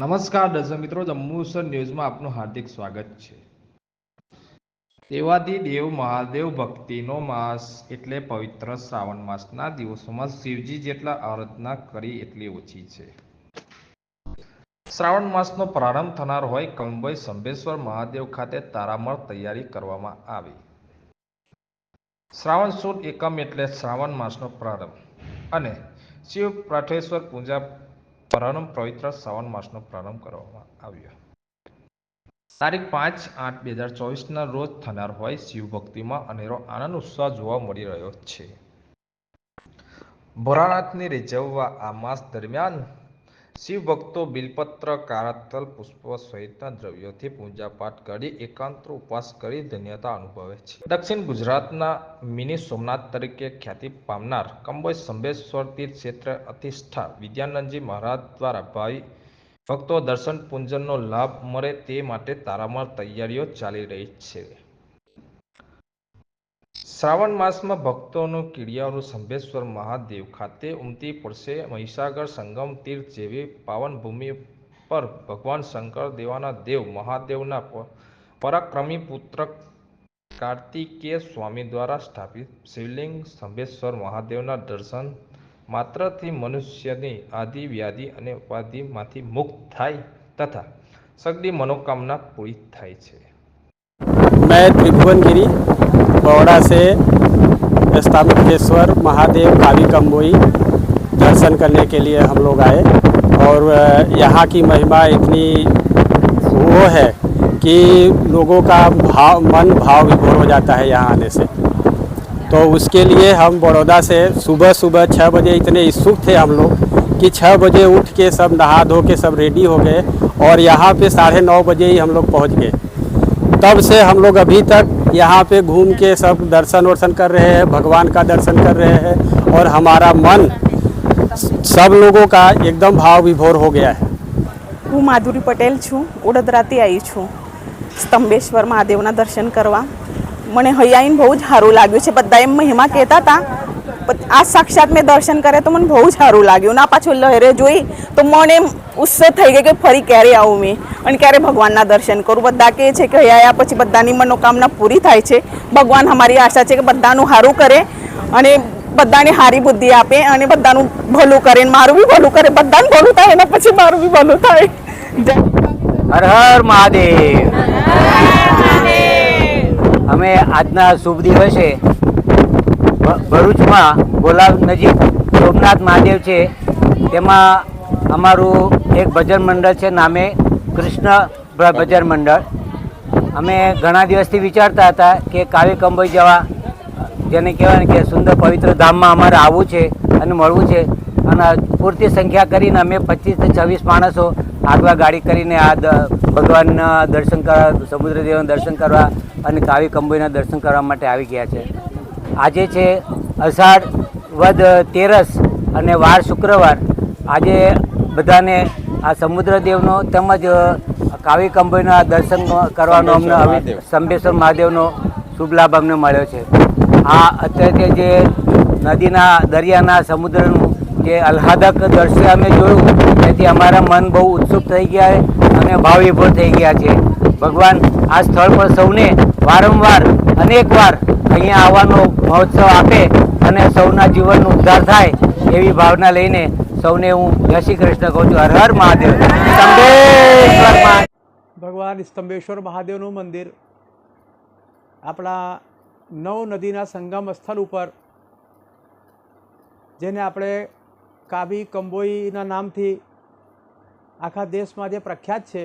નમસ્કાર દર્શક મિત્રો જંબુસર ન્યૂઝમાં આપનું હાર્દિક સ્વાગત છે. દેવાદી દેવ મહાદેવ ભક્તિનો માસ એટલે પવિત્ર શ્રાવણ માસના દિવસોમાં શિવજી જેટલા આરાધના કરી એટલી ઓછી છે. શ્રાવણ માસનો પ્રારંભ થનાર હોય કંબોઈ સંભેશ્વર મહાદેવ ખાતે તારામળ તૈયારી કરવામાં આવી. શ્રાવણ સુદ એકમ એટલે શ્રાવણ માસનો પ્રારંભ. અને શિવ પ્રાઠેશ્વર પૂજા પ્રારંભ પવિત્ર શ્રાવણ માસનો પ્રારંભ કરવામાં આવ્યો. તારીખ પાંચ આઠ બે હજાર ચોવીસના રોજ થનાર હોય શિવભક્તિમાં અનેરો આનંદ ઉત્સાહ જોવા મળી રહ્યો છે. ભોળાનાથને રીઝવવા આ માસ દરમિયાન શિવ ભક્તો બિલપત્ર, કારાતલ, પુષ્પ સહિતના દ્રવ્યોથી પૂજાપાઠ કરી એકાંત ઉપવાસ કરી ધન્યતા અનુભવે છે. દક્ષિણ ગુજરાતના મિની સોમનાથ તરીકે ખ્યાતિ પામનાર કંબોજ સંબેશ્વર તીર્થ ક્ષેત્ર અધિષ્ઠા વિદ્યાનંદજી મહારાજ દ્વારા ભાઈ ભક્તો દર્શન પૂજનનો લાભ મળે તે માટે તારામાર તૈયારીઓ ચાલી રહી છે. શ્રાવણ માસમાં ભક્તોનું કીડિયારું સંભેશ્વર મહાદેવ ખાતે ઉમટી પડશે મહિસાગર સંગમ તીર્થ જેવી પાવન ભૂમિ પર ભગવાન શંકર દેવાના દેવ મહાદેવના પરાક્રમી પુત્ર કાર્તિકેય સ્વામી દ્વારા સ્થાપિત શિવલિંગ સંભેશ્વર મહાદેવના દર્શન માત્રથી મનુષ્યની આદિ, વ્યાધિ અને ઉપાધિમાંથી મુક્ત થાય તથા સગડી મનોકામના પૂરી થાય છે. મેં ત્રિભુવનગીરી गिरी बौड़ा से स्तंभेश्वर महादेव काली कम्बोई दर्शन करने के लिए हम लोग आए। और यहाँ की महिमा इतनी वो है कि लोगों का भाव, मन भाव विभोर हो जाता है यहाँ आने से। तो उसके लिए हम बड़ौदा से सुबह सुबह छः बजे इतने इच्छुक थे हम लोग कि छः बजे उठ के सब नहा धो के सब रेडी हो गए और यहाँ पे साढ़े नौ बजे ही हम लोग पहुँच गए। तब से हम लोग अभी तक यहाँ पे घूम के सब दर्शन वर्शन कर रहे हैं भगवान का दर्शन कर रहे हैं और हमारा मन सब लोगों का एकदम भाव विभोर हो गया है હું માધુરી પટેલ છું ઉડદરાથી આવી છું સ્તંભેશ્વર મહાદેવના દર્શન કરવા મને અહીં આવીને બહુ જ સારું લાગ્યું છે બધા એમ મહિમા કહેતા હતા પણ આ સાક્ષાત મેં દર્શન કરે તો મને બહુ જ સારું લાગ્યું. ના પાછું લહેરે જોઈ તો મને એમ ઉત્સવ થઈ ગયો કે ફરી ક્યારે આવું મેં અને ક્યારે ભગવાનના દર્શન કરું. બધા કહે છે કે અહીં આવ્યા પછી બધાની મનોકામના પૂરી થાય છે. ભગવાન અમારી આશા છે કે બધાનું સારું કરે અને બધાને સારી બુદ્ધિ આપે અને બધાનું ભલું કરે ને મારું બી ભલું કરે. બધાનું ભલું થાય એના પછી મારું બી ભલું થાય. હર હર મહાદેવ. અમે આજના શુભ દિવસે ભરૂચમાં ગોલાવ નજીક સોમનાથ મહાદેવ છે. તેમાં અમારું એક ભજન મંડળ છે, નામે કૃષ્ણ ભજન મંડળ. અમે ઘણા દિવસથી વિચારતા હતા કે કાવ્ય કંબોઈ જવા, જેને કહેવાય કે સુંદર પવિત્ર ધામમાં અમારે આવવું છે અને મળવું છે. અને પૂરતી સંખ્યા કરીને અમે પચીસથી છવ્વીસ માણસો આગવા ગાડી કરીને આ ભગવાનના દર્શન કરવા, સમુદ્રદેવના દર્શન કરવા અને કાવી કંબોઈના દર્શન કરવા માટે આવી ગયા છે. આજે છે અષાઢ વદ તેરસ અને વાર શુક્રવાર. આજે બધાને આ સમુદ્રદેવનો તેમજ કાવી કંબોઈના દર્શન કરવાનો અમને સંબેશ્વર મહાદેવનો શુભ લાભ અમને મળ્યો છે. આ અત્યારે જે નદીના દરિયાના સમુદ્રનું જે આહ્લાદક દ્રશ્ય અમે જોયું તેથી અમારા મન બહુ ઉત્સુક થઈ ગયા છે અને ભાવ વિભોર થઈ ગયા છે. ભગવાન આ સ્થળ પર સૌને વારંવાર અનેકવાર અહીંયા આવવાનો મહોત્સવ આપે અને સૌના જીવનનો ઉદ્ધાર થાય એવી ભાવના લઈને સૌને હું જય શ્રી કૃષ્ણ કહું છું. હર હર મહાદેવ. ભગવાન સ્તંભેશ્વર મહાદેવનું મંદિર આપણા નવ નદીના સંગમ સ્થળ ઉપર, જેને આપણે કાબી કંબોઈના નામથી આખા દેશમાં જે પ્રખ્યાત છે,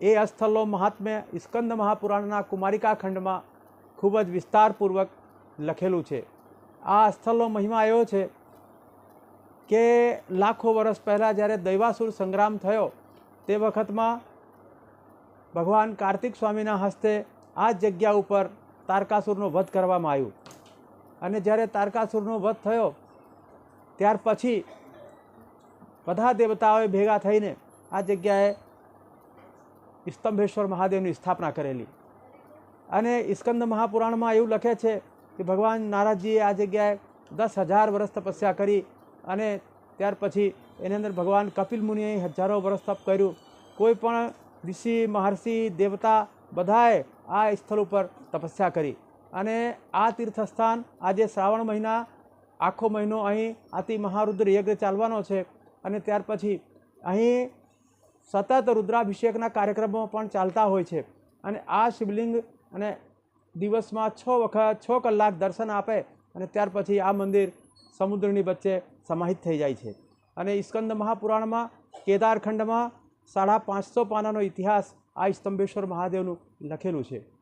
એ અસ્થલો મહાત્મ્ય સ્કંદ મહાપુરાણના કુમારિકા ખંડમાં ખૂબ જ વિસ્તારપૂર્વક લખેલું છે. આ સ્થળનો મહિમા એવો છે કે લાખો વર્ષ પહેલાં જ્યારે દૈવાસુર સંગ્રામ થયો, તે વખતમાં ભગવાન કાર્તિક સ્વામીના હસ્તે આ જગ્યા ઉપર તારકાસુરનો વધ કરવામાં આવ્યું. અને જ્યારે તારકાસુરનો વધ થયો, ત્યાર પછી બધા દેવતાઓએ ભેગા થઈને આ જગ્યાએ સ્તંભેશ્વર મહાદેવની સ્થાપના કરેલી. અને ઈસ્કંદ મહાપુરાણમાં એવું લખે છે કે ભગવાન નારાજજીએ આ જગ્યાએ દસ હજાર વર્ષ તપસ્યા કરી અને ત્યાર પછી એની અંદર ભગવાન કપિલ મુનિએ હજારો વર્ષ તપ કર્યું. કોઈ પણ ઋષિ, મહર્ષિ, દેવતા બધાએ આ સ્થળ ઉપર તપસ્યા કરી. અને આ તીર્થસ્થાન આજે શ્રાવણ મહિના આખો મહિનો અહીં અતિ મહારુદ્ર યજ્ઞ ચાલવાનો છે. અને ત્યાર પછી અહીં સતત રુદ્રાભિષેકના કાર્યક્રમો પણ ચાલતા હોય છે. અને આ શિવલિંગ અને દિવસમાં છ વખત, છ કલાક દર્શન આપે અને ત્યાર પછી આ મંદિર સમુદ્રની વચ્ચે સમાહિત થઈ જાય છે. અને સ્કંદ મહાપુરાણમાં, કેદારખંડમાં સાડા પાંચસો પાનાનો ઇતિહાસ આ સ્તંભેશ્વર મહાદેવનું લખેલું છે.